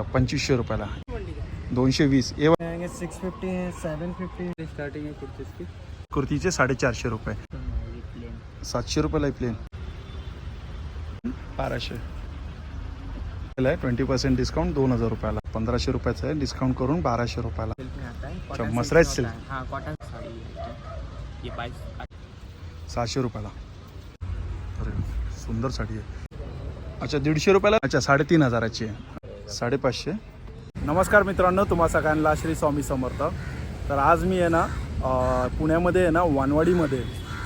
अच्छा पंचवीसशे रुपयाला. दोनशे वीस. ए सिक्स फिफ्टी है सेवन फिफ्टी स्टार्टिंग है की कुर्तीचे. साडेचारशे रुपये. सातशे रुपयाला आहे प्लेन बाराशे. आहे ट्वेंटी पर्सेंट डिस्काउंट दोन हजार रुपयाला. पंधराशे रुपयाचं आहे डिस्काउंट करून बाराशे रुपयाला. में आता अच्छा, cotton मसराइज silk सिल्क। सहाशे रुपयाला. अरे सुंदर साडी आहे. अच्छा दीडशे रुपयाला? अच्छा साडेतीन हजाराची आहे. साडेपाचशे. नमस्कार मित्रांनो तुम्हा सगळ्यांना श्री स्वामी समर्थ. तर आज मी आहे ना पुण्यामध्ये आहे ना वानवाडीमध्ये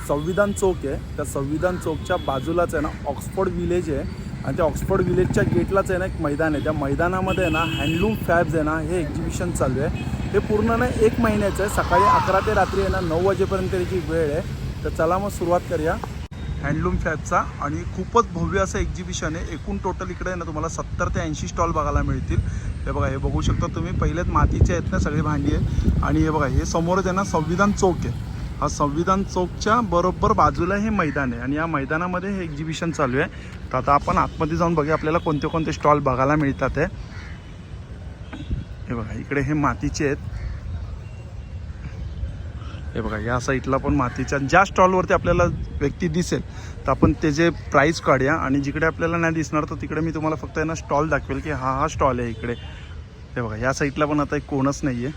संविधान चौक आहे. त्या संविधान चौकच्या बाजूलाच आहे ना ऑक्सफोर्ड विलेज आहे. आणि त्या ऑक्सफोर्ड विलेजच्या गेटलाच आहे ना एक मैदान आहे. त्या मैदानामध्ये आहे ना हँडलूम फॅब्स आहे ना हे एक्झिबिशन चालू आहे. हे पूर्ण ना एक महिन्याचं आहे. सकाळी अकरा ते रात्री आहे ना नऊ वाजेपर्यंत त्याची वेळ आहे. तर चला मग सुरुवात करूया. हँडलूम फॅबचा आणि खूपच भव्य असं एक्झिबिशन आहे. एकूण टोटल इकडे आहे ना तुम्हाला सत्तर ते ऐंशी स्टॉल बघायला मिळतील. हे बघा हे बघू शकता तुम्ही. पहिलेच मातीचे आहेत ना सगळी भांडी आहे आणि हे बघा हे समोरच आहे ना संविधान चौक आहे. हा संविधान चौकच्या बरोबर बाजूला हे मैदान आहे. आणि या मैदानामध्ये हे एक्झिबिशन चालू आहे. तर आता आपण आतमध्ये जाऊन बघूया आपल्याला कोणते कोणते स्टॉल बघायला मिळतात आहे हे बघा इकडे हे मातीचे आहेत. हे बघा या साईडला पण मातीच्या ज्या स्टॉलवरती आपल्याला व्यक्ती दिसेल तर आपण त्याचे प्राईस काढूया आणि जिकडे आपल्याला नाही दिसणार तर तिकडे मी तुम्हाला फक्त यांना स्टॉल दाखवेल की हा हा स्टॉल आहे इकडे. हे बघा या साईडला पण आता एक कोणच नाही आहे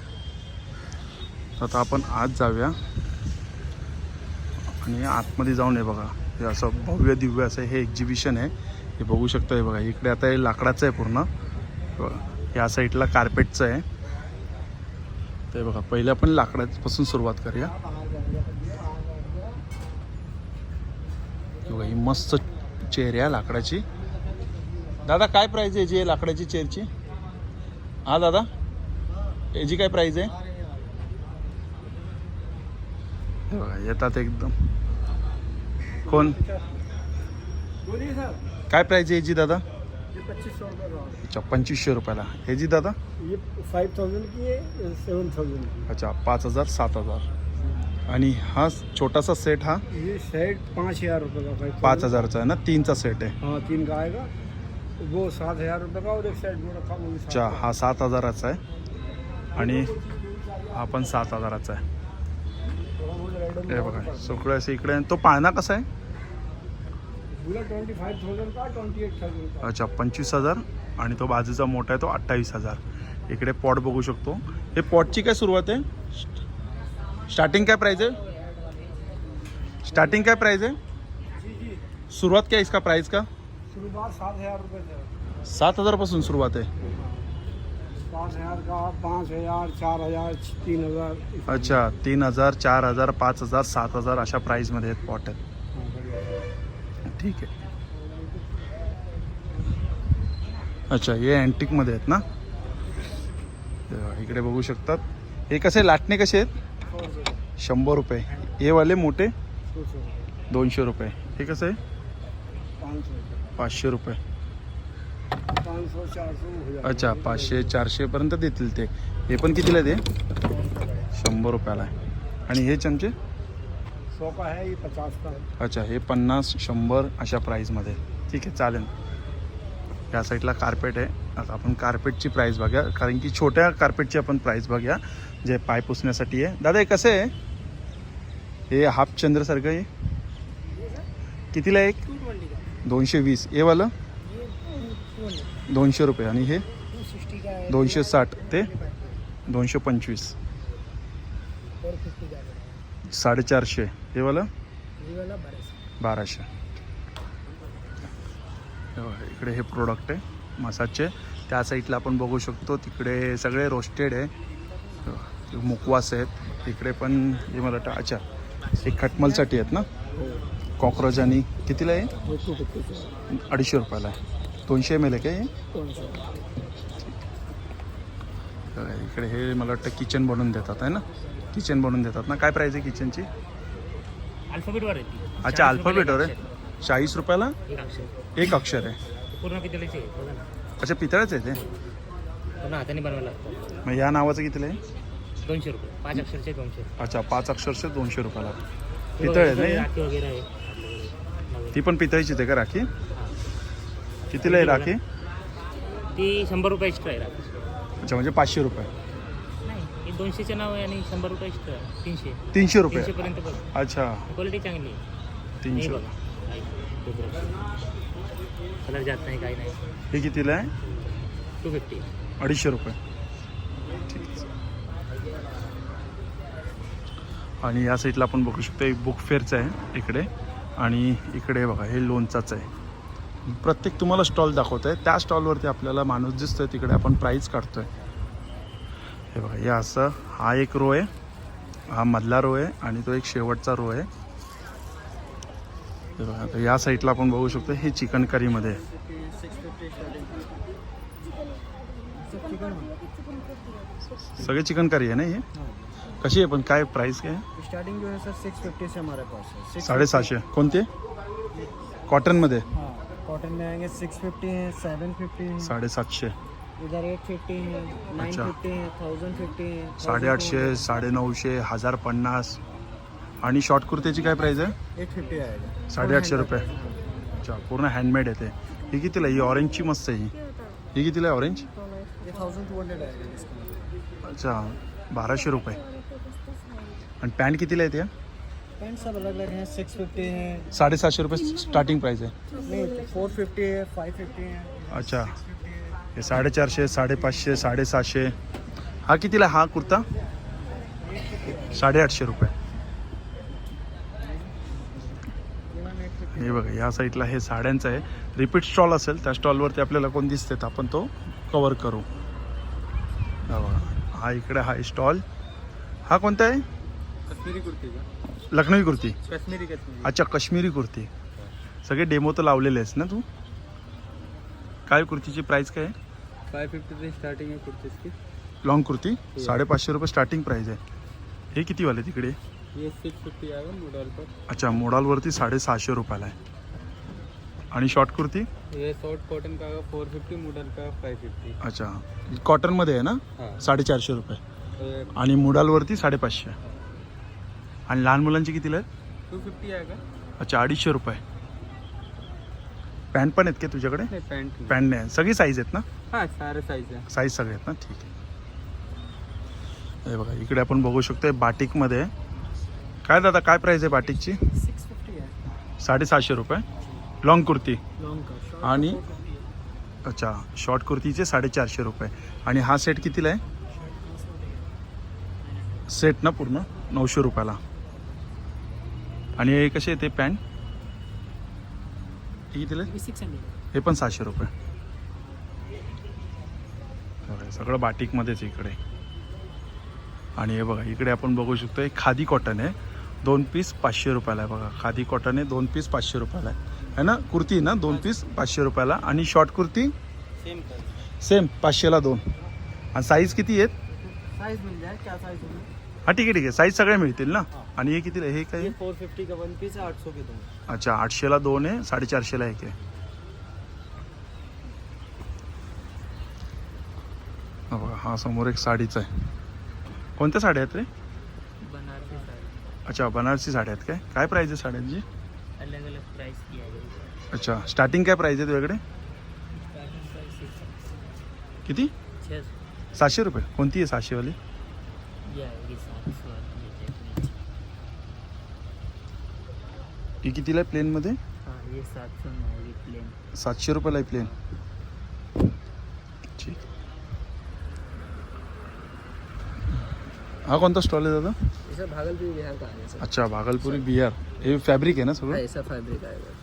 तर आता आपण आत जाऊया. आणि आतमध्ये जाऊन हे बघा हे असं भव्य दिव्य असं हे एक्झिबिशन आहे. हे बघू शकतो हे बघा इकडे आता हे लाकडाचं आहे पूर्ण. बघा या साईडला कार्पेटचं आहे. ते बघा. पहिले आपण लाकडापासून सुरुवात करूया. बघा ही मस्त चेअर आहे लाकडाची. दादा काय प्राईज आहे याची लाकडाची चेअरची हा दादा? याची काय प्राईज आहे? बघा येतात एकदम. कोण? काय प्राईज आहे याची दादा? पच्चीस अच्छा पंचवीसशे रुपयाला. ह्याची दादा? ये फाइव थाउजेंड की है सेवन थाउजेंड की अच्छा पाच हजार सात हजार. आणि हा छोटासा सेट हा? ये सेट पाँच हजार रुपये का फाइव पाच हजारचा आहे ना? तीनचा सेट आहे. हाँ तीन का आएगा वो सात हजार रुपये का? और एक सेट जो रखा वो भी सात अच्छा हा सात हजाराचा आहे. आणि हा पण सात हजाराचा आहे. हे बघा सगळं असं इकडे आहे. तो पाळणा कसा आहे पूरा ट्वेंटी फाइव थाउजेंड का ट्वेंटी एट थाउजेंड का अच्छा पंचवीस हजार. आणि तो बाजूचा मोठा आहे तो अठ्ठावीस हजार. इकडे पॉट बघू शकतो. हे पॉटची काय सुरुवात आहे? स्टार्टिंग काय प्राईज आहे? स्टार्टिंग काय प्राईज आहे? सुरुवात काय इसका प्राईस का? सात हजारपासून सुरुवात आहे. पाँच हजार का पाँच हजार चार हजार तीन हजार। अच्छा तीन हजार चार हजार पाच हजार सात हजार अशा प्राईजमध्ये आहेत पॉट आहेत। ठीक आहे. अच्छा हे अँटिकमध्ये आहेत ना? इकडे बघू शकतात. हे कसे लाटणे कसे आहेत? शंभर रुपये. हे वाले मोठे? दोनशे रुपये. हे कसं आहे? पाचशे रुपये. अच्छा पाचशे चारशेपर्यंत देतील ते. हे पण कितीला आहे ते? शंभर रुपयाला आहे. आणि हे चमचे? सौ का है ये पचास का? है अच्छा हे पन्नास शंभर अशा प्राईजमध्ये ठीक आहे चालेल. या साईडला कार्पेट आहे. आता आपण कार्पेटची प्राईस बघूया. कारण की छोट्या कार्पेटची आपण प्राईस बघूया जे पाय पुसण्यासाठी आहे. दादा हे कसं आहे? हे हाफ चंद्रसारखं आहे. कितीला एक? दोनशे वीस. हे वालं? दोनशे रुपये. आणि हे? दोनशे साठ. ते? दोनशे पंचवीस. साडेचारशे. हे वालं? बाराशे. हे इकडे हे प्रोडक्ट आहे मसाजचे. त्या साईडला आपण बघू शकतो तिकडे सगळे रोस्टेड आहे. हे मुकवास आहेत. तिकडे पण हे मला वाटतं अच्छा हे खटमलसाठी आहेत ना? कॉक्रोच आणि कितीला आहे? है अडीचशे रुपयाला आहे. दोनशे एम एल आहे का हे? कौन सा हे बघा, इकडे हे मला वाटतं किचन बनवून देतात आहे ना? किचन बनवून देतात ना? काय प्राईस आहे किचनची अल्फाबेटवर आहे ती. अच्छा अल्फाबेटवर आहे? चाळीस रुपयाला? एक अक्षर. एक अक्षर आहे. पूर्ण किती आहे बघा ना. अच्छा पितळच आहे ते? पूर्ण हाताने बनवायला लागतं. मग या नावाचं कितीला आहे? दोनशे रुपये. पाच अक्षरचे दोनशे. अच्छा पाच अक्षरशे दोनशे रुपयाला. पितळ आहे नाही राखी वगैरे आहे. आपल्याकडे. ती पण पितळीचीच आहे का राखी? हां. कितीला आहे राखी? ती शंभर रुपये एक्स्ट्रा आहे रात्री अच्छा म्हणजे पाचशे रुपये. दोनशेचं नाव आहे आणि शंभर रुपये तीनशे. तीनशे रुपये? तीनशेपर्यंत बघ. अच्छा. क्वालिटी चांगली आहे. तीनशे. हे बघा. कलर जात नाही काही नाही. हे कितीला आहे? टू फिफ्टी अडीचशे रुपये. ठीक आहे. आणि या साईडला आपण बघू शकतो एक बुक फेअरचं आहे इकडे. आणि इकडे बघा हे लोणचाचं आहे. प्रत्येक तुम्हाला स्टॉल दाखवत आहे त्या स्टॉलवरती आपल्याला माणूस दिसतोय. तिकडे आपण प्राईज काढतोय. हे बघा हे असं हा एक रो आहे हा मधला रो आहे आणि तो एक शेवटचा रो आहे. हे बघा आता या साईडला आपण बघू शकतो हे चिकन करीमध्ये सगळे चिकन करी आहे ना हे? कशी आहे पण काय प्राइस काय? स्टार्टिंग जो है सर सिक्स फिफ्टी से हमारे पास है। Six- साडेसहाशे. कोणते? कॉटनमध्ये हाँ कॉटन में आएंगे सिक्स फिफ्टी है सेवन फिफ्टी साडेसातशे. इधर एट फिफ्टी है नाइन अच्छा. फिफ्टी है थाउजेंड फिफ्टी है साडेआठशे साडेनऊशे हजार पन्नास. आणि शॉर्ट कुर्तीची काय प्राइस आहे? एट फिफ्टी आएगा साडेआठशे रुपये. अच्छा पूर्ण हँडमेड आहे ते. ही कितीला आहे? ही ऑरेंजची मस्त आहे ही. ही कितीला आहे ऑरेंज ये थाउजेंड टू हंड्रेड आएगा अच्छा बाराशे रुपये. आणि पॅन्ट कितीला आहे त्या पेंट सब अलग अलग हैं सिक्स फिफ्टी है. साडेसातशे रुपये स्टार्टिंग प्राइस आहे. नहीं फोर फिफ्टी है फाइव फिफ्टी है. अच्छा. है साडेचारशे साडेपाचशे साडेसहाशे. हा कितीला हा कुर्ता? साडेआठशे रुपये. हे बघा या साईडला हे साड्यांचं आहे. रिपीट स्टॉल असेल त्या स्टॉलवरती आपल्याला कोण दिसते आपण तो कवर करू. हा बघा हा इकडे हा स्टॉल. हा कोणता आहे? कश्मीरी कुर्ती लखनवी कुर्ती. कश्मीरी कश्मीरी. अच्छा काश्मीरी कुर्ती. सगळे डेमो तर लावलेले आहेस ना तू? काय कुर्तीची प्राईस काय आहे? फाइव फिफ्टी से स्टार्टिंग है की लॉंग कुर्ती? साडेपाचशे रुपये स्टार्टिंग प्राईस आहे. हे किती वाले तिकडे? ये सिक्स फिफ्टी आएगा मॉडल पर अच्छा मोडालवरती साडेसहाशे रुपयाला आहे. आणि शॉर्ट कुर्ती? शॉर्ट कॉटन का फोर फिफ्टी मॉडल का फाइव फिफ्टी अच्छा कॉटनमध्ये आहे ना? हाँ. साडेचारशे रुपये. आणि मुडालवरती साडेपाचशे. आणि लहान मुलांची कितीला आहेत टू फिफ्टी आएगा अच्छा अडीचशे रुपये. पॅन्ट पण आहेत का तुझ्याकडे? नहीं पैंट पॅन्ट नाही. सगळी साईज आहेत ना? हाँ सारे साइज है साईज सगळे आहेत ना? ठीक आहे. हे बघा इकडे आपण बघू शकतो बाटिकमध्ये. काय दादा काय प्राईस आहे बाटिकची? सिक्स फिफ्टी साडेसहाशे रुपये. लॉंग कुर्ती. का आणि अच्छा शॉर्ट कुर्तीचे साडेचारशे रुपये. आणि हा सेट कितीला आहे? सेट ना पूर्ण? नऊशे रुपयाला. आणि हे कसे आहे ते पॅन्ट हे कितीला आहे? सिक्स हंड्रेड हे पण सहाशे रुपये. सगळं बाटिकमध्येच आहे इकडे. आणि हे बघा इकडे आपण बघू शकतो हे खादी कॉटन आहे. दोन पीस पाचशे रुपयाला आहे बघा. खादी कॉटन आहे दोन पीस पाचशे रुपयाला आहे. है ना? कुर्ती आहे ना? दोन पीस पाचशे रुपयाला. आणि शॉर्ट कुर्ती? सेम सेम पाचशेला दोन. आणि साईज किती आहेत? साइज मिल जाए क्या साइज है हा ठीक आहे ठीक आहे. साईज सगळ्या मिळतील ना? आणि हे कितीला आहे? हे काय? ये? फोर फिफ्टी का वन पीस है आठ सौ के दो अच्छा आठशेला दोन आहे साडेचारशेला एक आहे. हा बघा हा समोर एक साडीचा आहे. कोणत्या साड्या आहेत रे? बनारसी साड़ी. अच्छा बनारसी साड्या आहेत काय? काय प्राईज आहे साड्यांची? अलग अलग प्राइस की अच्छा स्टार्टिंग काय प्राईज आहे तुझ्याकडे? किती? सातशे रुपये. कोणती आहे सहाशेवाली ही कितीला आहे प्लेनमध्ये? हाँ ये सात सौ में प्लेन. सातशे रुपयाला आहे प्लेन. ठीक. हा कोणता स्टॉल आहे दादा? ये सब भागलपुर बिहार का है सर अच्छा भागलपुरी बिहार. हे फॅब्रिक आहे ना सगळं? ऐसा फैब्रिक आएगा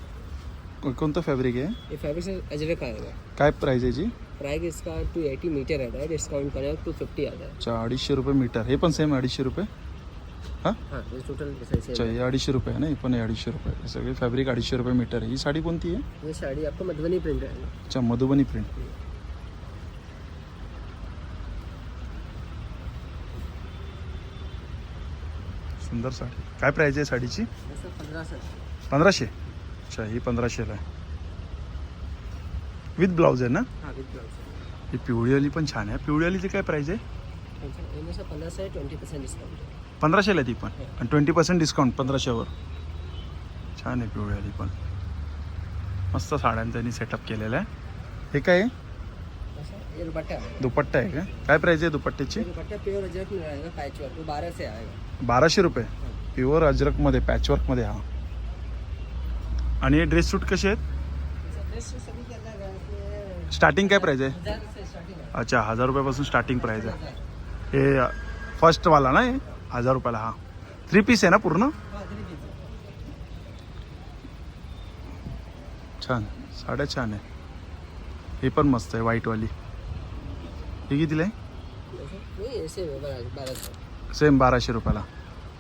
को- कोणतं फॅब्रिक आहे? ये फैब्रिक से अजरक आएगा काय प्राईज आहे याची? प्राइस इसका टू एटी मीटर रहता है डिस्काउंट करेगा टू फिफ्टी आता है अच्छा अडीचशे रुपये मीटर हे पण सेम अडीचशे रुपये? हां? ये टोटल साइज अच्छा हे अडीचशे रुपये आहे ना? हे पण आहे अडीचशे रुपये. सगळे फॅब्रिक अडीचशे रुपये मीटर आहे. ही साडी कोणती आहे? ये साड़ी आपको मधुबनी प्रिंट रहेगा अच्छा मधुबनी प्रिंट सुंदर साडी. काय प्राईज आहे साडीची? ऐसा पंद्रह सौ पंधराशे? अच्छा ही पंधराशेला आहे. विथ ब्लाऊज आहे ना? हाँ विद ब्लाउज ही पिवळीवाली पण छान आहे. पिवळीवालीची काय प्राईज आहे? से पंद्रह से ट्वेंटी परसेंट डिस्काउंट पंधराशेला ती पण. आणि ट्वेंटी पर्सेंट डिस्काउंट पंधराशेवर. छान आहे पिवळीवाली पण. मस्त साड्यांचा त्यांनी सेटअप केलेला आहे. हे काय दुपट्टा. आहे का? काय प्राईज आहे दुपट्ट्याची? बाराशे रुपये. प्युअर अजरकमध्ये पॅचवर्कमध्ये हा. आणि हे ड्रेस सूट कसे आहेत? स्टार्टिंग काय प्राईज आहे? अच्छा हजार रुपयापासून स्टार्टिंग प्राईज आहे. हे फर्स्टवाला ना हे? हजार रुपयाला हा. थ्री पीस आहे ना पूर्ण? हाँ छान. साड्या छान आहे. हे पण मस्त आहे व्हाईटवाली हे कितीला आहे? सेम बाराशे. रुपयाला.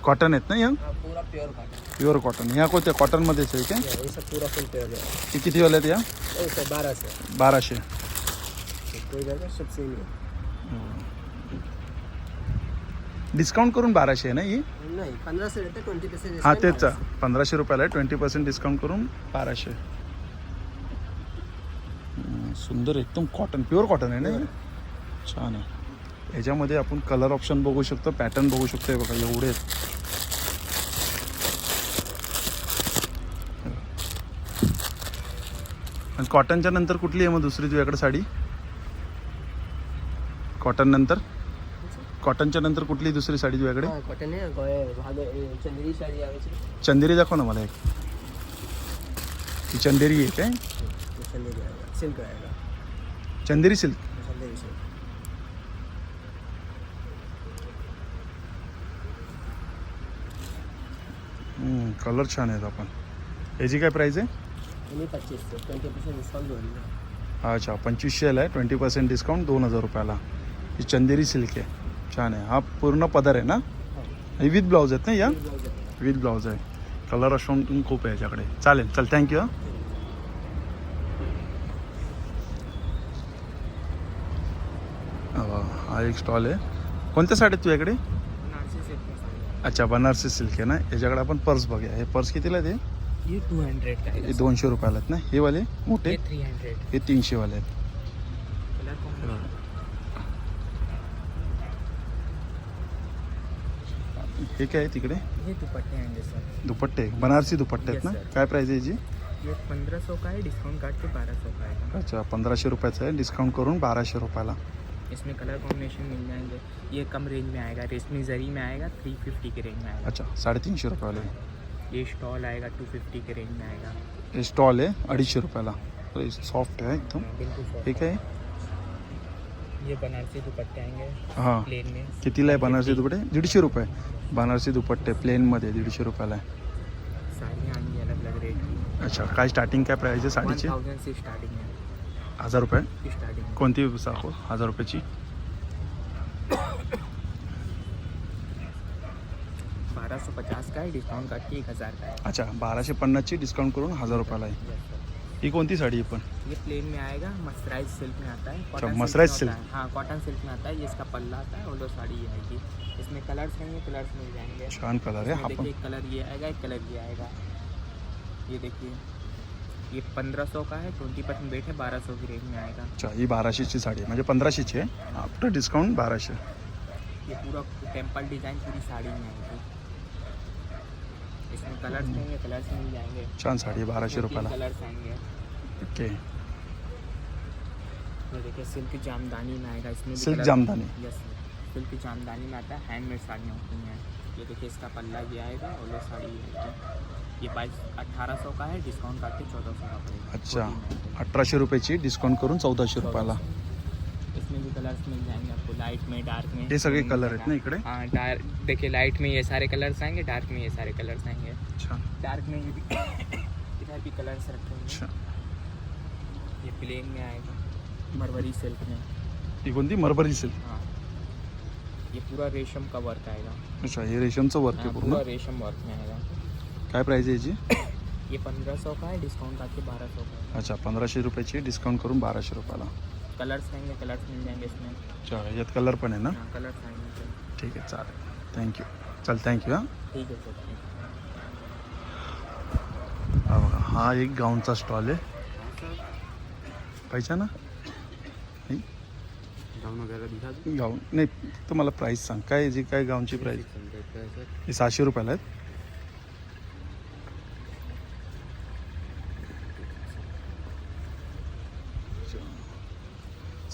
कॉटन आहेत ना या पूरा प्योर कॉटन प्युअर कॉटन ह्या कोणत्या? कॉटनमध्येच आहे काय है हे कितीवाले आहेत या? से बाराशे कोई जगह सब सेम है डिस्काउंट करून बाराशे आहे ना ही नहीं ट्वेंटी परसेंट हा तेच. पंधराशे रुपयाला आहे ट्वेंटी पर्सेंट डिस्काउंट करून बाराशे सुंदर एकदम कॉटन प्युअर कॉटन आहे ना हे? छान आहे याच्यामध्ये आपण कलर ऑप्शन बघू शकतो पॅटर्न बघू शकतो हे बघा एवढे आहेत. आणि कॉटनच्या नंतर कुठली आहे मग दुसरी तुझ्याकडे साडी कॉटन नंतर कॉटनच्या नंतर कुठली दुसरी साडी तुझ्याकडे? हाँ कॉटन है भाग ये चंदेरी साड़ी चंदेरी दाखव ना मला एक. ही चंदेरी आहे काय? Chanderi silk Chanderi silk. Chanderi silk. Colour छान आहेत आपण. याची काय प्राईस आहे? इन्हीं पच्चीस से ट्वेंटी परसेंट डिस्काउंट अच्छा पंचवीसशेला आहे. ट्वेंटी पर्सेंट डिस्काउंट दोन हजार रुपयाला. ही चंदेरी सिल्क आहे. छान आहे. हा पूर्ण पदर आहे ना? हे विथ ब्लाऊज आहेत ना या? विथ ब्लाऊज आहे. कलर पण खूप आहे याच्याकडे. चालेल चल थँक्यू हा. एक स्टॉल आहे. कोणत्या साड्या तुझ्याकडे अच्छा बनारसी सिल्क आहे ना? याच्याकडे आपण पर्स बघूया. हे पर्स कितीला ते? टू हंड्रेड हे दोनशे रुपयाला आहेत ना? हे वाले मोठे? थ्री हंड्रेड हे तीनशे वाले आहेत हे काय आहे तिकडे? ये दुपट्टे आएँगे सर दुपट्टे? बनारसी दुपट्टे आहेत Yes, ना? sir. काय प्राईज आहे याची? ये पंद्रह सौ का है डिस्काउंट काट के बारह सौ का आएगा अच्छा पंधराशे रुपयाचं आहे. डिस्काउंट करून बाराशे रुपयाला. इसमें कलर कॉम्बिनेशन मिल जाएँगे. ये कम रेंज में आएगा. रेशमी जरी में आएगा थ्री फिफ्टी के रेंज में आएगा. अच्छा साडेतीनशे रुपयाला ये स्टॉल आएगा टू फिफ्टी के रेंज में आएगा. हे स्टॉल आहे अडीचशे रुपयाला. सॉफ्ट आहे एकदम. बिल्कुल soft. हे काय? आहे? ये बनारसी दुपट्टे आएंगे हां। प्लेन में। कितीला आहे बनारसी दुपट्टे? दीडशे रुपये बनारसी दुपट्टे प्लेनमध्ये दीडशे रुपयाला आहे साड़ियाँ आएंगी अलग अलग रेट की। अच्छा काय स्टार्टिंग काय प्राईज आहे साडीची थाउजेंड से स्टार्टिंग है। हजार रुपये स्टार्टिंग कोणती दाखव हजार रुपयाची बारह सौ पचास का है डिस्काउंट काट के एक हज़ार का है। अच्छा बाराशे पन्नासची डिस्काउंट करून हजार रुपयाला आहे Yes, sir. ही सी साडी पण ये प्लेन में आएगा मसराइज सिल्क में आता है cotton मसराइज सिल्क। है। हाँ कॉटन सिल्क में आता है ये इसका पल्ला आता है और दो साड़ी ये आएगी। इसमें कलर्स रहेंगे कलर्स मिल जाएँगे। छान कलर आहे इसमें देखिए एक कलर ये आएगा एक कलर ये आएगा। ये देखिए ये पंद्रह सौ का है ट्वेंटी परसेंट वेट है बारह सौ की रेंज में आएगा। अच्छा ही बाराशेची साडी है म्हणजे पंधराशेची आहे आफ्टर डिस्काउंट बाराशे ये पूरा टेंपल डिज़ाइन पूरी साड़ी में आएगी। इसमें कलर्स कलर्स मिल जाएँगे। छान साडी आहे बाराशे रुपयाला कलर्स आएँगे। ओके। देखिए सिल्क जामदानी में आएगा इसमें silk Jamdani. Yes silk Jamdani में आता है हैंडमेड साड़ियाँ होती हैं। ये देखिए इसका पल्ला भी आएगा और ये साड़ी ये बाईस अट्ठारह सौ का है डिस्काउंट काट के चौदह सौ का पड़ेगा। अच्छा 1400 का। अठराशे रुपयाची डिस्काउंट करून चौदाशे रुपयाला इसमें भी कलर्स मिल जाएंगे आपको लाइट में डार्क में. हे सगळे कलर आहेत ना। इकडे? हाँ डार्क देखिए लाइट में ये सारे कलर्स आएंगे डार्क में ये सारे कलर्स आएंगे. अच्छा. डार्क में ये भी इधर भी कलर्स रखे अच्छा. ये प्लेन में आएगा. मरवरी सिल्क में. ही कोणती? मरबरी सिल्क हाँ. ये पूरा रेशम का वर्क आएगा. अच्छा हे रेशमचं वर्क आहे हाँ, पूर्ण? पूरा रेशम वर्क में आएगा. काय प्राईज आहे याची? ये पंद्रह सौ का है? डिस्काउंट आके बारह सौ का है? अच्छा पंधराशे रुपयाची डिस्काउंट करून बाराशे रुपयाला. कलर्स रहेंगे कलर्स मिल जाएंगे इसमें। अच्छा यात कलर पण आहे ना? हाँ कलर्स आएंगे सर ठीक आहे चालेल। थँक्यू चल थँक्यू हां? ठीक है सर हा। बघा हा एक गाऊनचा स्टॉल आहे पाहिजे ना गाउन वगैरह दिखा दूँ। गाऊन नाही तुम्हाला प्राईस सांग. काय जी काय गाऊनची प्राईस ही सहाशे रुपयाला आहेत?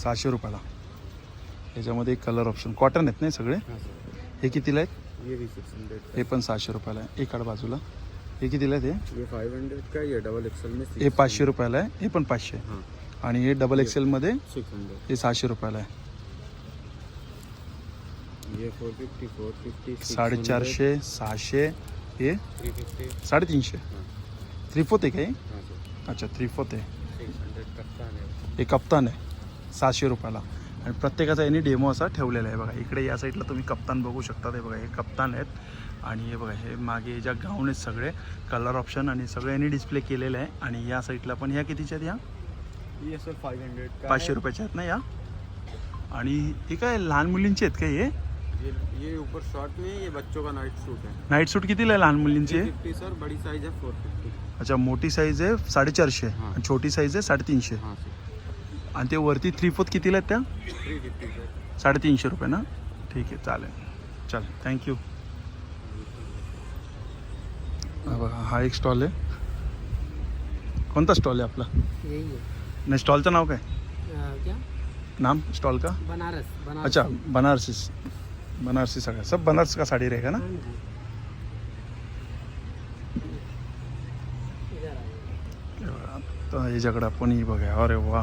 सहाशे रुपयाला. याच्यामध्ये एक कलर ऑप्शन कॉटन आहेत नाही सगळे? हाँ कितीला आहेत? हे पण सहाशे रुपयाला आहे. एक आड बाजूला. हे कितीला आहेत हे? फाइव हंड्रेड का ये डबल एक्सल हे पाचशे रुपयाला आहे. हे पण पाचशे आणि हे डबल एक्सेलमध्ये हे सहाशे रुपयाला आहे. साडेचारशे सहाशे हे साडेतीनशे. थ्री फोर्थ आहे का सर. अच्छा थ्री फोर्थ आहे. सिक्स हंड्रेड कप्तान हे कप्तान आहे. सहाशे रुपयाला. आणि प्रत्येकाचा यांनी डेमो असा ठेवलेला आहे बघा. इकडे या साईडला तुम्ही कप्तान बघू शकता. हे बघा हे कप्तान आहेत. आणि हे बघा हे मागे ज्या गाऊन आहेत सगळे कलर ऑप्शन आणि सगळे यांनी डिस्प्ले केलेलं आहे. आणि या साईडला पण ह्या कितीच्या आहेत ये? सर फाइव हंड्रेड पाचशे रुपयाच्या आहेत ना या? आणि हे काय लहान मुलींचे आहेत का हे? ये ऊपर शॉर्ट में ये बच्चों का नाइट सूट है नाईट सूट कितीला आहे लहान मुलींची? फिफ्टी सर बड़ी साइज है फोर फिफ्टी अच्छा मोठी साईज आहे साडेचारशे. आणि छोटी साईज आहे साडेतीनशे. हाँ सर आणि ते वरती थ्री फोर्थ कितीला आहेत त्या? साडेतीनशे रुपये ना? ठीक आहे चालेल. चालेल थँक्यू हा बघा हा एक स्टॉल आहे. कोणता स्टॉल आहे आपला? यही नाही स्टॉलचं नाव काय? नाम? स्टॉल का? बनारस अच्छा बनारसी बनारसी साड्या सब बनारस का साड़ी रहेगा ना? आता याच्याकडे आपण ही बघा अरे वा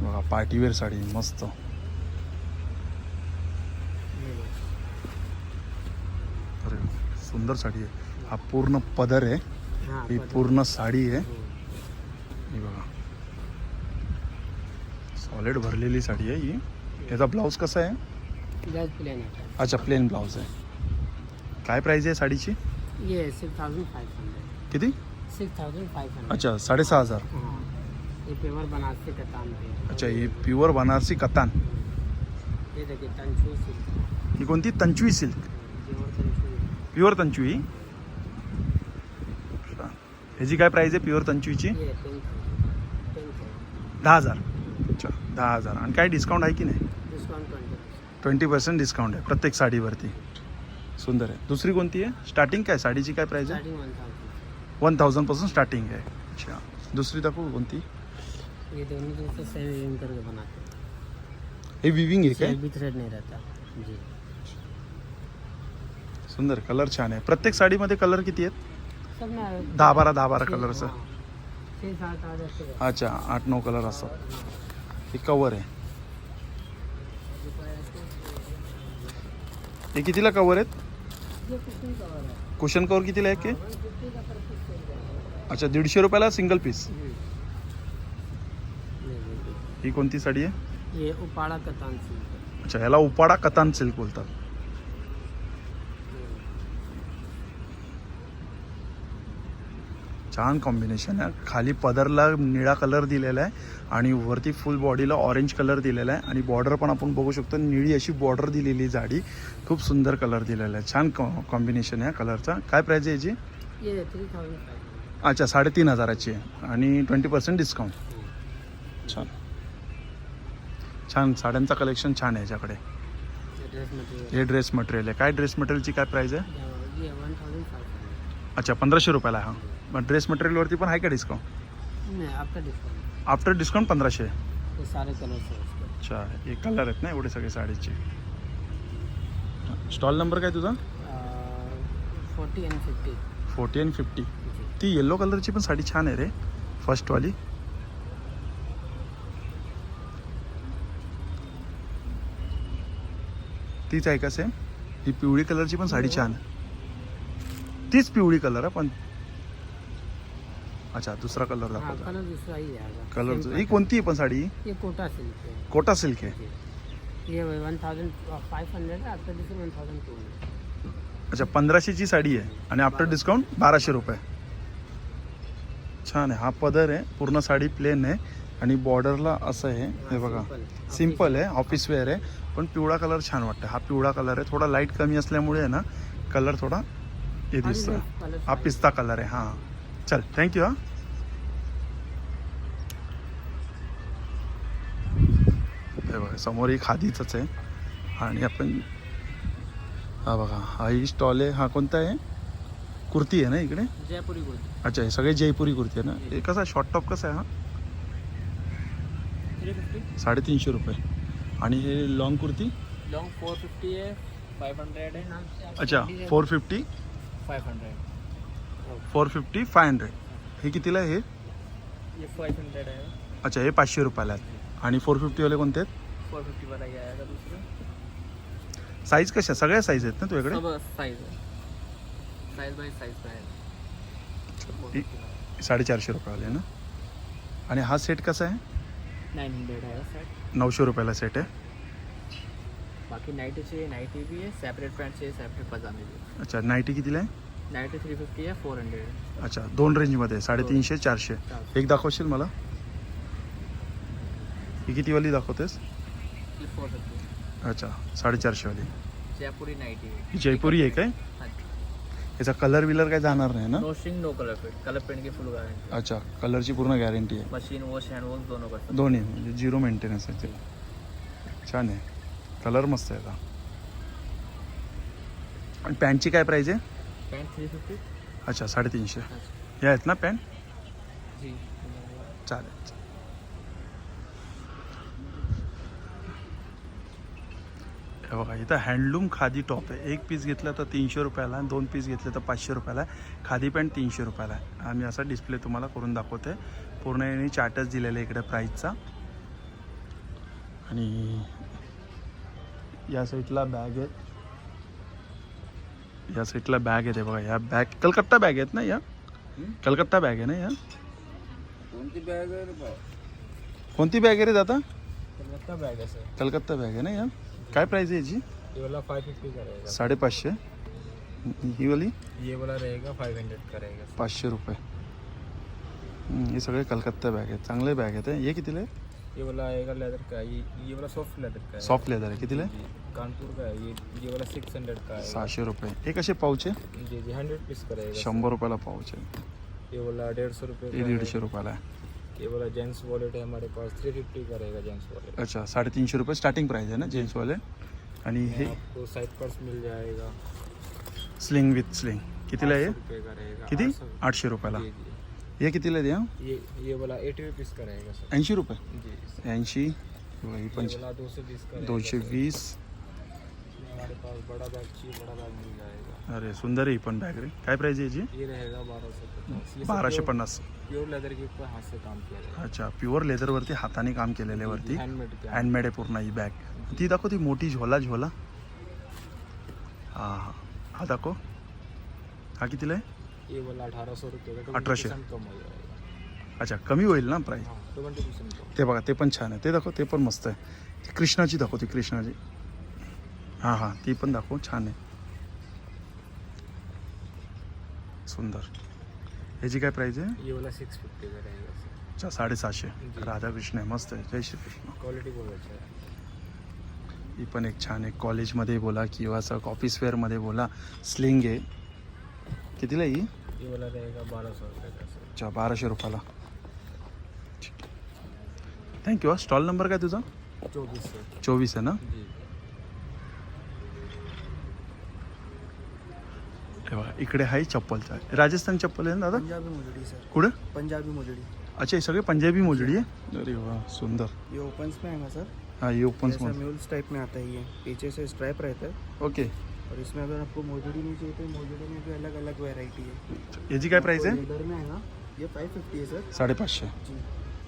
बघा पार्टीवेअर साडी मस्त। अरे सुंदर साडी आहे. हा पूर्ण पदर आहे. हाँ ही पूर्ण साडी आहे. हम्म। ही बघा. सॉलिड भरलेली साडी आहे ही. याचा ब्लाऊज कसा आहे? है अच्छा प्लेन ब्लाऊज आहे. काय प्राईज आहे साडीची? ये सिक्स थाउजेंड फाइव हंड्रेड किती? सिक्स थाउजेंड फाइव हंड्रेड अच्छा साडेसहा हजार. हाँ. ये पेवर बनारसी का काम है। अच्छा ही प्युअर बनारसी कतान ये देखिए तंचू सिल्क। ही कोणती Tanchoi silk. Pure Tanchoi pure Tanchoi ह्याची काय प्राईज आहे प्युअर तंचवीची ये दहा हजार। अच्छा दहा हजार. आणि काय डिस्काउंट आहे की नाही? Discount twenty percent twenty percent discount आहे प्रत्येक साडीवरती. सुंदर आहे. दुसरी कोणती आहे? स्टार्टिंग काय? साडीची काय प्राईज आहे? स्टार्टिंग वन थाउजेंड वन थाउजंडपासून स्टार्टिंग आहे. अच्छा. दुसरी दाखवू कोणती? ये दोनों सेम विविंग करके बनाते हैं। हे विविंग आहे काय? भी थ्रेड नहीं रहता। जी। सुंदर कलर छान आहे प्रत्येक साडीमध्ये कलर किती आहेत? सब में दहा बारा दहा बारा कलरचं छः सात आठ ऐसे रहते अच्छा आठ नऊ कलर असतात. हे कवर आहे. हे कितीला कवर आहेत? हैं। ये कुछ नहीं कवर है कुशन कवर कितीला आहे की अच्छा दीडशे रुपयाला सिंगल पीस ही कोणती साडी आहे? उपाड़ा कतान सिल्क. अच्छा याला उपाडा कतान सिल्क बोलतात. छान कॉम्बिनेशन आहे. खाली पदरला निळा कलर दिलेला आहे आणि वरती फुल बॉडीला ऑरेंज कलर दिलेला आहे. आणि बॉर्डर पण आपण बघू शकतो निळी अशी बॉर्डर दिलेली जाडी. खूप सुंदर कलर दिलेला आहे. छान कॉम्बिनेशन आहे कलरचा काय प्राईज आहे याची? थ्री थाउजेंड अच्छा साडेतीन हजाराची आहे. आणि ट्वेंटी पर्सेंट डिस्काउंट छान. छान साड्यांचा कलेक्शन छान आहे याच्याकडे. हे ड्रेस मटेरियल आहे. काय ड्रेस मटेरियलची काय प्राईज आहे? अच्छा पंधराशे रुपयाला आहे हा. मग ड्रेस मटेरियलवरती पण आहे का डिस्काउंट आफ्टर डिस्काउंट पंधराशे. अच्छा हे कलर आहेत ना एवढे सगळे साडीचे? स्टॉल नंबर काय तुझा? Forty and fifty forty and fifty ती येल्लो कलरची पण साडी छान आहे रे फर्स्टवाली तीच आहे का सेम ही पिवळी कलरची पण साडी छान. आहे तीच पिवळी कलर आहे पण अच्छा दुसरा कलर दाखवता. कलर ही. कोणती आहे पण साडी? ये कोटा सिल्क है कोटा सिल्क आहे. जी. ये वन थाउजेंड फाइव हंड्रेड आपका discount one thousand two hundred अच्छा पंधराशेची साडी आहे. आणि आफ्टर डिस्काउंट बाराशे रुपये. छान आहे. हा पदर आहे. पूर्ण साडी प्लेन आहे. आणि बॉर्डरला असं आहे हे बघा. सिंपल आहे ऑफिस वेअर आहे पण पिवळा कलर छान वाटतं हा पिवळा कलर आहे. थोडा लाइट कमी असल्यामुळे आहे ना कलर थोडा हे दिसतो हा पिस्ता कलर आहे. हां. चल थँक्यू हां. हे बघा समोर एक खादीचंच आहे. आणि आपण हा बघा हा ही स्टॉल आहे. हा कोणता आहे? कुर्ती आहे ना इकडे? जयपुरी कुर्ती. अच्छा हे सगळे जयपुरी कुर्ती आहे ना? हे कसा शॉर्ट टॉप कसा आहे हा? थ्री फिफ्टी साडेतीनशे रुपये. आणि हे long kurti? Long four fifty है फाइव हंड्रेड है अच्छा four fifty five hundred four fifty five hundred हे कितीला आहे हे? फाइव हंड्रेड है अच्छा हे पाचशे रुपयाला आहेत आणि फोर फिफ्टीवाले कोणते आहेत? फोर फिफ्टी वाला ये आएगा दूसरा. साईज कशा? सगळ्या साईज आहेत ना तुझ्याकडे? है साइज बाय साइज का है इ- साडेचारशे रुपयावाले ना? आणि हा सेट कसा आहे? नाइन हंड्रेड है सेट नऊशे रुपयाला सेट आहे. बाकी नाइटी चाहिए नाइटी भी है सेपरेट चाहिए सेपरेट पजामे अच्छा नाईटी कितीला आहे? नाइटी थ्री फिफ्टी है फोर हंड्रेड अच्छा दोन रेंजमध्ये साडेतीनशे चारशे. एक दाखवशील मला? ही कितीवाली दाखवतेस? फोर अच्छा साडेचारशेवाली. जयपुरी ही जयपुरी आहे काय? याचा कलर विलर काय जाणार नाही ना? No string no colour paint colour paint की फुल गारंटी अच्छा कलरची पूर्ण गॅरंटी आहे. मशीन वॉश हैंड वॉश दोनों करता दोन्ही म्हणजे झिरो मेंटेनन्स आहे ते. छान आहे. कलर मस्त आहे आता. आणि पॅन्टची काय प्राईज आहे? पैंट थ्री फिफ्टी अच्छा साडेतीनशे. हे आहेत ना पॅन्ट चालेल. हे बघा इथं हँडलूम खादी टॉप आहे. एक पीस घेतलं तर तीनशे रुपयाला आणि दोन पीस घेतलं तर पाचशे रुपयाला आहे. खादी पॅन्ट तीनशे रुपयाला आहे. आम्ही असा डिस्प्ले तुम्हाला करून दाखवतो. आहे पूर्ण यांनी चार्टच दिलेला आहे इकडे प्राईजचा आणि या साईडला बॅग आहेत या साईडला बॅग आहेत हे बघा या बॅग कलकत्ता बॅग आहेत ना या? कलकत्ता बॅग आहे ना या? कोणती बॅग आहे कोणती बॅग आहे रे दादा? कलकत्ता बॅग आहे सर कलकत्ता बॅग आहे ना या? काय प्राईस आहे याची? ये वाला फाइव फिफ्टी का रहेगा साडेपाचशे. ही वाली? ये वाला रहेगा फाइव हंड्रेड का रहेगा पाचशे रुपये. हम्म, हे सगळे कलकत्ता बॅग आहेत. चांगले बॅग आहेत हे. कितीला? आहे ये वाला आएगा लेदर का? ये ये वाला सॉफ्ट लेदर का है सॉफ्ट लेदर आहे. कितीला? आहे जी, कानपुर का है ये ये वाला सिक्स हंड्रेड का है सहाशे रुपये. हे कसे पाऊच आहे? जी जी. हंड्रेड पीस का रहेगा शंभर रुपयाला पाऊच आहे. सर। ये वाला डेढ़ सौ रुपये हे का है। दीडशे रुपयाला आहे. ये वाला जेंट्स वॉलेट है हमारे पास थ्री फिफ्टी का रहेगा जेंट्स वॉलेट अच्छा साडेतीनशे रुपये स्टार्टिंग प्राईस आहे ना जेंट्सवाले आणि हे? आपको साइड पर्स मिल जाएगा। स्लिंग विथ स्लिंग कितीला आहे 800 रुपये का रहेगा किती 800 आठशे रुपयाला. जी जी. हे कितीला द्या ये ये वाला एटी रुपीज़ का रहेगा सर ऐंशी रुपये? जी सर। ऐंशी? ही ये पंच वाला दो सौ बीस का रहेगा दोनशे सर। वीस हमारे पास बड़ा बैग चाहिए बड़ा बैग मिल जाएगा। अरे सुंदर आहे ही पण बॅग रे काय प्राईज आहे याची? ये रहेगा बारह सौ पचास ये बाराशे पन्नास. प्योर लेदर के ऊपर हाथ से काम किया जाएगा अच्छा प्युअर लेदरवरती हाताने काम केलेल्या वरती. हैंडमेड आहे पूर्ण ही बॅग ती दाखव ती मोठी झोला झोला. हां हां हा दाखव. हा कितीला आहे? ये वाला अठारह सौ रुपये. का 1800 20% कम हो जाएगा अच्छा कमी होईल ना प्राईस हाँ ट्वेंटी परसेंट कम ते बघा ते पण छान आहे. ते दाखव ते पण मस्त आहे. ती कृष्णाची दाखव ती कृष्णाची. हां हां ती पण दाखव छान आहे. सुंदर. ह्याची काय प्राईज आहे? ये वाला सिक्स फिफ्टी अच्छा साडेसहाशे. राधाकृष्ण आहे मस्त आहे. जय श्रीकृष्ण. क्वालिटी बहुत अच्छा है पण एक छान आहे. कॉलेजमध्ये बोला किंवा असं ऑफिस वेअरमध्ये बोला. स्लिंग आहे. कितीला ही? अच्छा बाराशे रुपयाला. थँक्यू हा. स्टॉल नंबर काय तुझा? चोवीस आहे ना? हे बघा इकडे आहे चप्पलचा. राजस्थान चप्पल आहे ना दादा? पंजाबी मोजड़ी सर. कुठं? पंजाबी मोजड़ी. अच्छा हे सगळे पंजाबी मोजडी आहे? अरे वा सुंदर. ये ओपन्स में आएगा सर? हाँ ये ओपन म्यूल्स टाइप में आता है ये. पीछे से स्ट्राइप रहता है. ओके. और इसमें अगर आपको मोजड़ी नहीं चाहिए तो मोजड़ी में भी अलग अलग वेराइटी है. याची काय प्राईस आहे? लेदर में आएगा ये फाइव फिफ्टी है सर. साडेपाचशे. जी.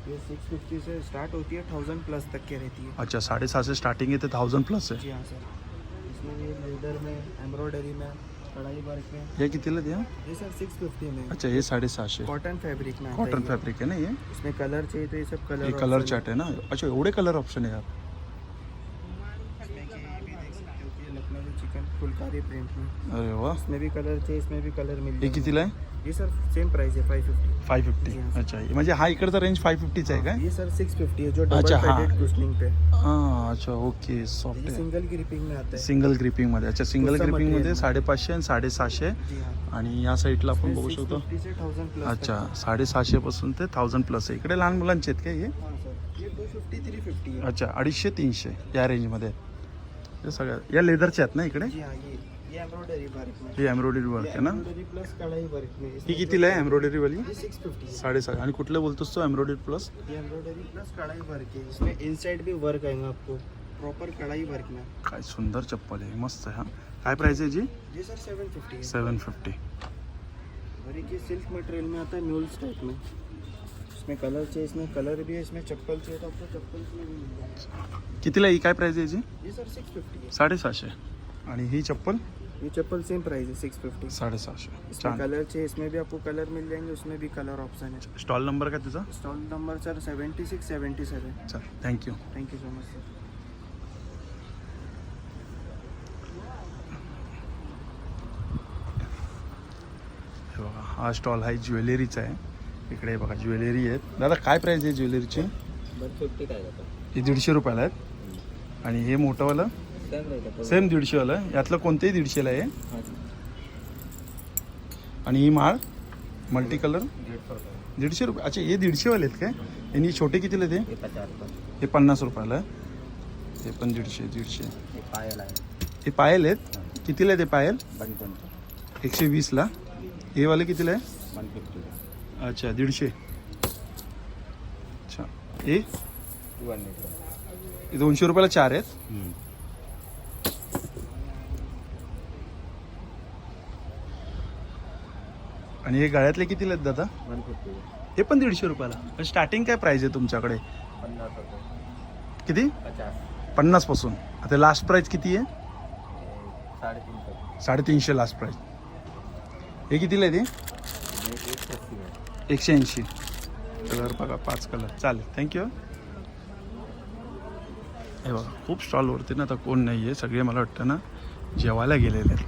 ये सिक्स फिफ्टी से स्टार्ट होती है थाउज़ेंड प्लस तक की रहती है. अच्छा साडेसहाशे स्टार्टिंग आहे ते थाउजंड प्लस आहे जी हाँ सर. इसमें ये लेदर में एम्ब्रॉयडरी में कढ़ाई वर्क में हे कितीला द्या ये सर सिक्स फिफ्टी में। अच्छा हे साडेसहाशे कॉटन फैब्रिक में है कॉटन ये। है ना ये? इसमें कलर चाहिए तो ये सब कलर ये कलर चार्ट है ना? अच्छा एवढे कलर ऑप्शन है यार। इसमें कि ये भी देख सकते हो कि ये लखनऊ चिकन फुलकारी प्रिंट में। अरे वाह। इसमें भी कलर चाहिए इसमें भी कलर मिल ये कितने कितीला आहे ये सर सेम प्राइस है फाइव फिफ्टी फाय फिफ्टी हाँ. अच्छा म्हणजे हा इकडचा रेंज फाय फिफ्टीचा आहे काय ये सर सिक्स फिफ्टी है जो डबल अच्छा, हाँ. पैडेड कुशनिंग पे हां अच्छा ओके सॉफ्ट ये आहे. सिंगल ग्रिपिंग में आता है सिंगल ग्रिपिंगमध्ये अच्छा सिंगल कुर्ता ग्रिपिंगमध्ये material. साडेपाचशे आणि साडेसहाशे. जी हाँ. आणि या साईडला आपण बघू शकतो. 650 से थाउजेंड प्लस अच्छा साडेसहाशे पासून ते थाउजंड प्लस आहे. इकडे लहान मुलांचे आहेत काय हे? हाँ सर. ये टू फिफ्टी थ्री फिफ्टी है अच्छा अडीचशे तीनशे या रेंजमध्ये. हे सगळ्या या लेदरच्या आहेत ना इकडे? जी हाँ ये ये. एम्ब्रॉयडरी वर्क में ही एम्ब्रॉयडरी वर्क आहे ना? एम्ब्रॉयडरी प्लस कढ़ाई वर्क में ही कितीला आहे एम्ब्रॉयडरी वाली? सिक्स फिफ्टी साडेसात. आणि कुठलं बोलतोस तो एम्ब्रॉयडरी प्लस ये एम्ब्रॉयडरी प्लस कढ़ाई वर्क है इसमें इनसाइड भी वर्क आएगा आपको. प्रॉपर कढ़ाई वर्क में काय सुंदर चप्पल आहे मस्त आहे हा. काय प्राइस आहे जी? ये sir seven fifty seven fifty और ये सिल्क मटेरियल में आता है म्यूल्स टाइप में. इसमें कलर चाहिए इसमें कलर भी है इसमें चप्पल चाहिए तो आपको चप्पल कितीला ही काय प्राइस आहे याची ये सर सिक्स फिफ्टी साडेसहाशे. आणि ही चप्पल? ये चप्पल सेम प्राइस है सिक्स फिफ्टी साडेसहाशे. इसमें छान. कलर चाहिए इसमें भी आपको कलर मिल जाएंगे उसमें भी कलर ऑप्शन है. स्टॉल नंबर काय तुझा? Stall number sir seventy six seventy seven चल thank you thank you so much sir हे बघा हा स्टॉल आहे ज्वेलरीचा आहे. इकडे बघा ज्वेलरी आहेत. दादा काय प्राइस आहे ज्वेलरीची? वन फिफ्टी का है ही दीडशे रुपयाला आहेत. आणि हे मोठंवालं सेम दीडशेवालं आहे. यातलं कोणतेही दीडशेला आहे. आणि ही माळ मल्टी कलर दीडशे रुपये. अच्छा हे दीडशेवाले आहेत काय? आणि छोटे कितीला ते हे? पन्नास रुपयाला आहे. ते पण दीडशे दीडशे. ये पायल आहे. हे पायल आहेत? कितीला आहे ते पायल? एकशे वीसला. हे वाले कितीला आहे? अच्छा दीडशे. अच्छा. हे? दोनशे रुपयाला चार आहेत. आणि हे गळ्यातले कितीला आहेत दादा? वन फिफ्टी हे पण दीडशे रुपयाला. स्टार्टिंग काय प्राइस आहे तुमच्याकडे? पन्नास रुपये. किती? पचास. पन्नासपासून आता लास्ट प्राइस किती आहे? साढ़े तीन सौ साडेतीनशे लास्ट प्राइस हे कितीला आहे ते? एक एकशे ऐंशी. कलर बघा पाच कलर चालेल. थँक्यू हे बघा खूप स्टॉलवरती ना आता कोण नाही आहे सगळे मला वाटतं ना जेवायला गेलेले आहेत.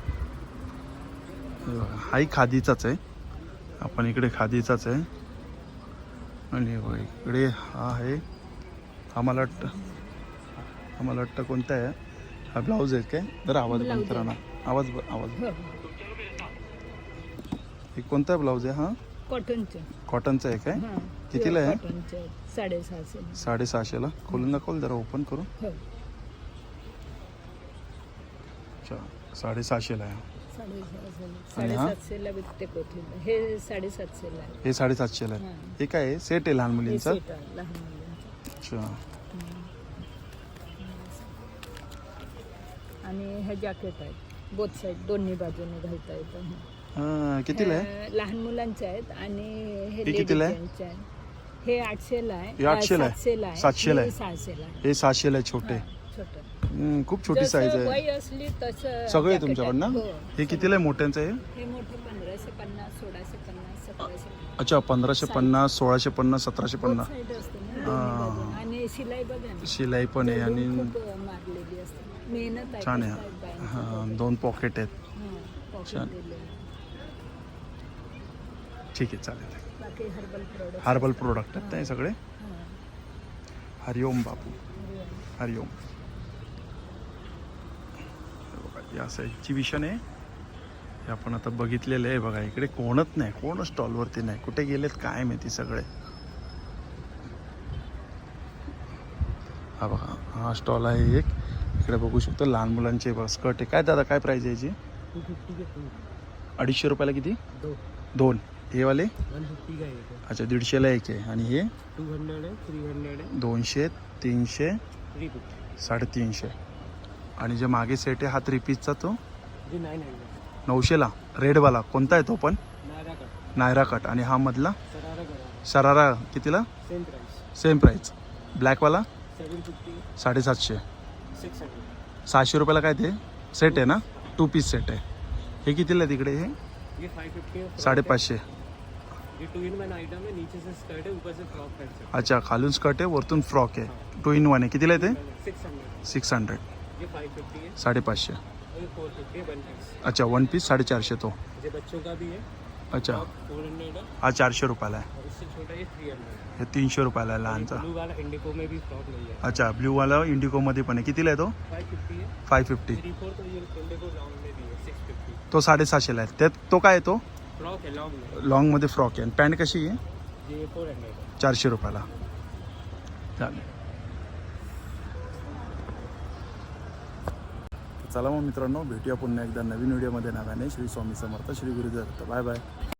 हे बघा हाही खादीचाच आहे. आपण इकडे खादीचाच आहे. आणि हे इकडे हा आहे. हा मला वाटतं हा मला वाटतं कोणता आहे? हा ब्लाऊज आहे काय? जर आवाज बंद करा ना. आवाज आवाज हे कोणता ब्लाऊज आहे हा? कॉटनचे. कॉटनचा आहे काय? हां कितीला आहे? साडेसहाशे साडेसहाशेला. खोलून दाखवल जरा ओपन करू. हो. अच्छा साडेसहाशेला आहे. आणि हा? साडेसातशेला विकते कोथिंबीर. हे साडेसातशेला आहे. हे साडेसातशेला आहे. हां. हे काय आहे? सेट आहे लहान हे मुलींचा सेट आहे लहान मुलांचं. अच्छा. आणि हे जॅकेट आहेत बोथ साईड दोन्ही बाजूने घालता येतं. हं. हां, कितीला आहे? हे लहान मुलांचे आहेत आणि हे हे कितीला आहे? ladies चे आहेत. हे आठशेला आहे. आठशेला आहे? सातशेला आहे. सातशेला हे? सहाशेला आहे. हे सहाशेला आहे छोटे. छोटं हम्म, खूप छोटी जसं साईज आहे. वय असली तसं सगळे jacket तुमच्याकडनं? आहे. हो. हे कितीला आहे मोठ्यांचं आहे हे मोठे पंधराशे पन्नास सोळाशे पन्नास सतराशे पन्नास. अच्छा पंधराशे पन्नास सोळाशे पन्नास सतराशे पन्नास. Both side असते ना. दोन्ही बाजूने. आणि शिलाई बघा ना शिलाई पण आहे आणि जडून खूप मारलेली असते. मेहनत आहे छान आहे. हां. दोन पॉकेट आहेत. हां, pocket छान. दिलेलं. ठीक आहे चालेल. बाकी हर्बल प्रोडक्ट हार्बल प्रोडक्ट आहेत हे. सगळे? हरिओम बापू. हरिओम. हे या साईजची विषण आहे. हे आपण आता बघितलेलं आहे बघा इकडे कोणच नाही कोण स्टॉलवरती नाही. कुठे गेलेत काय माहिती सगळे. हा बघा हा स्टॉल आहे एक. इकडे बघू शकतो लहान मुलांचे बघा स्कर्ट आहे. काय दादा काय प्राईज आहे याची? अडीचशे रुपयाला किती? दोन. हे वाले? अच्छा दीडशेला एक आहे. आणि हे? टू हंड्रेड थ्री हंड्रेड दोनशे तीनशे साडेतीनशे. आणि जे मागे सेट आहे हा थ्री पीसचा तो? नऊशेला रेडवाला कोणता आहे तो पण? नायरा कट आणि हा मधला? शरारा कितीला? सेम प्राईस ब्लॅकवाला साडेसातशे. सहाशे रुपयाला काय ते? सेट आहे ना? टू पीस सेट आहे. हे कितीला आहे तिकडे हे? साडेपाचशे. अच्छा खालून स्कर्ट आहे वरतून फ्रॉक आहे. टू इन वन आहे. कितीला आहे ते? सिक्स हंड्रेड फोर फिफ्टी है। वन पीस अच्छा वन पीस साडेचारशे तो. बच्चों का भी है। अच्छा. है। चारशे रुपयाला आहे हे। तीनशे रुपयाला आहे लहानचा. ब्लू वाला इंडिको में भी फ्रॉक नहीं है। अच्छा ब्ल्यूवाला इंडिकोमध्ये पण आहे. कितीला आहे तो? है। फाय फिफ्टी तो है साडेसहाशेला आहे. त्यात तो काय आहे तो? फ्रॉक लॉन्ग में. लॉंगमध्ये फ्रॉक आहे. आणि पॅन्ट कशी आहे? है. चारशे रुपयाला. चालेल. चला मग मित्रांनो भेटूया पुन्हा एकदा नवीन व्हिडिओमध्ये. नव्याने श्री स्वामी समर्थ श्री गुरुदत्त. Bye bye.